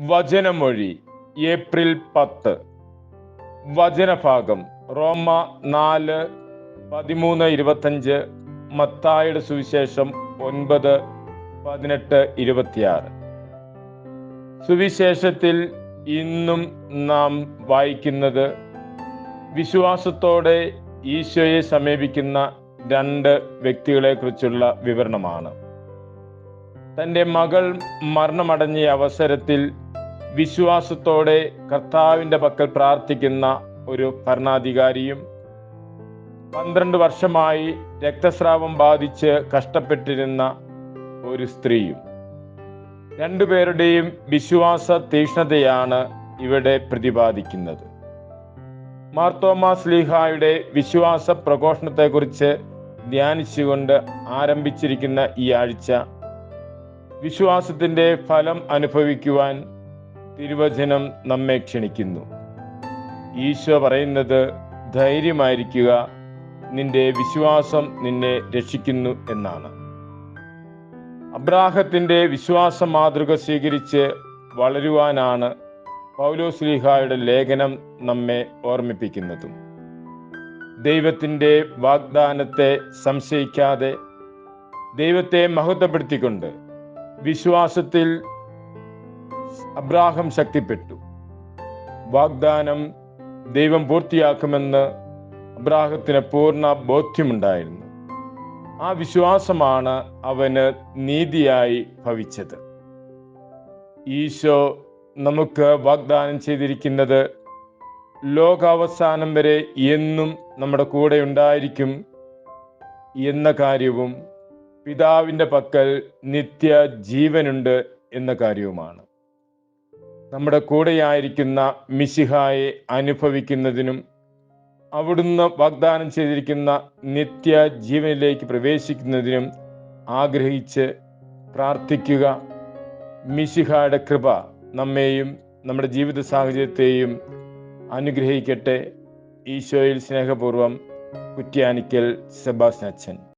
വചനമൊഴി April പത്ത്. വചനഭാഗം റോമ നാല് പതിമൂന്ന് ഇരുപത്തഞ്ച് മത്തായുടെ സുവിശേഷം ഒൻപത് പതിനെട്ട് ഇരുപത്തിയാറ്. സുവിശേഷത്തിൽ ഇന്നും നാം വായിക്കുന്നത് വിശ്വാസത്തോടെ ഈശോയെ സമീപിക്കുന്ന രണ്ട് വ്യക്തികളെക്കുറിച്ചുള്ള വിവരണമാണ്. തന്റെ മകൾ മരണമടഞ്ഞ അവസരത്തിൽ വിശ്വാസത്തോടെ കർത്താവിന്റെ പക്കൽ പ്രാർത്ഥിക്കുന്ന ഒരു ഭരണാധികാരിയും പന്ത്രണ്ട് വർഷമായി രക്തസ്രാവം ബാധിച്ച് കഷ്ടപ്പെട്ടിരുന്ന ഒരു സ്ത്രീയും രണ്ടുപേരുടെയും വിശ്വാസ തീക്ഷ്ണതയാണ് ഇവിടെ പ്രതിപാദിക്കുന്നത്. മാർത്തോമാ സ്ലീഹായുടെ വിശ്വാസ പ്രഘോഷണത്തെക്കുറിച്ച് ധ്യാനിച്ചുകൊണ്ട് ആരംഭിച്ചിരിക്കുന്ന ഈ ആഴ്ച വിശ്വാസത്തിന്റെ ഫലം അനുഭവിക്കുവാൻ തിരുവചനം നമ്മെ ക്ഷണിക്കുന്നു. ഈശോ പറയുന്നത് ധൈര്യമായിരിക്കുക നിന്റെ വിശ്വാസം നിന്നെ രക്ഷിക്കുന്നു എന്നാണ്. അബ്രാഹത്തിന്റെ വിശ്വാസ മാതൃക സ്വീകരിച്ച് വളരുവാനാണ് പൗലോസ്ലിഹായുടെ ലേഖനം നമ്മെ ഓർമ്മിപ്പിക്കുന്നതും. ദൈവത്തിന്റെ വാഗ്ദാനത്തെ സംശയിക്കാതെ ദൈവത്തെ മഹത്വപ്പെടുത്തിക്കൊണ്ട് വിശ്വാസത്തിൽ അബ്രാഹം ശക്തിപ്പെട്ടു. വാഗ്ദാനം ദൈവം പൂർത്തിയാക്കുമെന്ന് അബ്രാഹത്തിന് പൂർണ ബോധ്യമുണ്ടായിരുന്നു. ആ വിശ്വാസമാണ് അവന് നീതിയായി ഭവിച്ചത്. ഈശോ നമുക്ക് വാഗ്ദാനം ചെയ്തിരിക്കുന്നത് ലോകാവസാനം വരെ എന്നും നമ്മുടെ കൂടെ ഉണ്ടായിരിക്കും എന്ന കാര്യവും പിതാവിന്റെ പക്കൽ നിത്യ ജീവനുണ്ട് എന്ന കാര്യവുമാണ്. നമ്മുടെ കൂടെയായിരിക്കുന്ന മിശിഹായെ അനുഭവിക്കുന്നതിനും അവിടുന്ന് വാഗ്ദാനം ചെയ്തിരിക്കുന്ന നിത്യ ജീവനിലേക്ക് പ്രവേശിക്കുന്നതിനും ആഗ്രഹിച്ച് പ്രാർത്ഥിക്കുക. മിശിഹായുടെ കൃപ നമ്മെയും നമ്മുടെ ജീവിത സാഹചര്യത്തെയും അനുഗ്രഹിക്കട്ടെ. ഈശോയിൽ സ്നേഹപൂർവം കുറ്റ്യാനിക്കൽ സെബാസ്നച്ചൻ